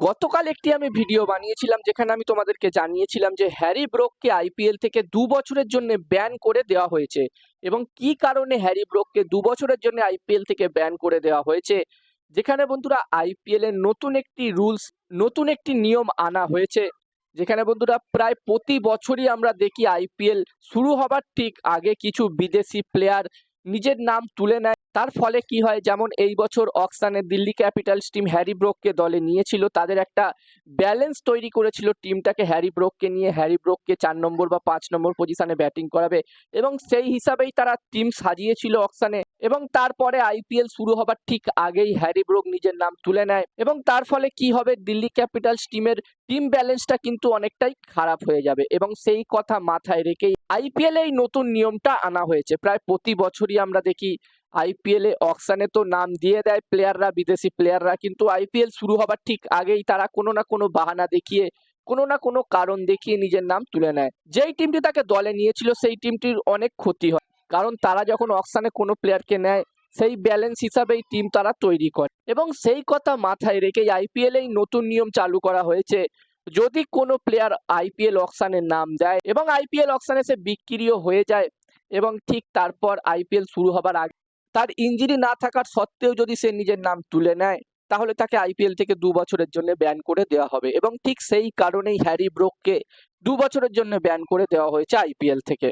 গতকাল একটি আমি ভিডিও বানিয়েছিলাম যেখানে আমি তোমাদেরকে জানিয়েছিলাম যে হ্যারি ব্রোককে আইপিএল থেকে দু বছরের জন্য ব্যান করে দেওয়া হয়েছে এবং কি কারণে হ্যারি ব্রোককে দু বছরের জন্য আইপিএল থেকে ব্যান করে দেওয়া হয়েছে। যেখানে বন্ধুরা আইপিএল এর নতুন একটি রুলস, নতুন একটি নিয়ম আনা হয়েছে। যেখানে বন্ধুরা, প্রায় প্রতি বছরই আমরা দেখি আইপিএল শুরু হবার ঠিক আগে কিছু বিদেশি প্লেয়ার নিজের নাম তুলে নেয়। তার ফলে কি হয়, যেমন এই বছর অকসানে দিল্লি ক্যাপিটালস টিম হ্যারি ব্রোককে দলে নিয়েছিল। তাদের একটা ব্যালেন্স তৈরি করেছিল টিমটাকে। হ্যারি ব্রোককে নিয়ে হ্যারি ব্রোককে চার নম্বর বা পাঁচ নম্বর পজিশনে ব্যাটিং করাবে এবং সেই হিসাবেই তারা টিম সাজিয়েছিল অকসানে। এবং তারপরে আইপিএল শুরু হবার ঠিক আগেই হ্যারি ব্রোক নিজের নাম তুলে নেয় এবং তার ফলে কি হবে, দিল্লি ক্যাপিটালস টিমের টিম ব্যালেন্সটা কিন্তু অনেকটাই খারাপ হয়ে যাবে এবং সেই কথা মাথায় রেখেই আইপিএল এই নতুন নিয়মটা আনা হয়েছে। প্রায় প্রতি বছরই আমরা দেখি আইপিএল অকশানে তো নাম দিয়ে দেয় প্লেয়াররা, বিদেশি প্লেয়াররা, কিন্তু আইপিএল শুরু হবার ঠিক আগেই তারা কোনো না কোনো বাহানা দেখিয়ে, কোনো না কোনো কারণ দেখিয়ে নিজের নাম তুলে নেয়। যেই টিমটি তাকে দলে নিয়েছিল, সেই টিমটির অনেক ক্ষতি হয়। কারণ তারা যখন অকশানে কোনো প্লেয়ারকে নেয়, সেই ব্যালেন্স হিসাবেই টিম তারা তৈরি করে। এবং সেই কথা মাথায় রেখেই আইপিএল এই নতুন নিয়ম চালু করা হয়েছে। যদি কোনো প্লেয়ার আইপিএল অকশানে নাম দেয় এবং আইপিএল অকশানে সে বিক্রিও হয়ে যায় এবং ঠিক তারপর আইপিএল শুরু হবার আগে তার ইঞ্জুরি না থাকার সত্ত্বেও যদি সে নিজের নাম তুলে নেয়, তাহলে তাকে আইপিএল থেকে দু বছরের জন্য ব্যান করে দেওয়া হবে এবং ঠিক সেই কারণেই হ্যারি ব্রোককে দু বছরের জন্য ব্যান করে দেওয়া হয়েছে আইপিএল থেকে।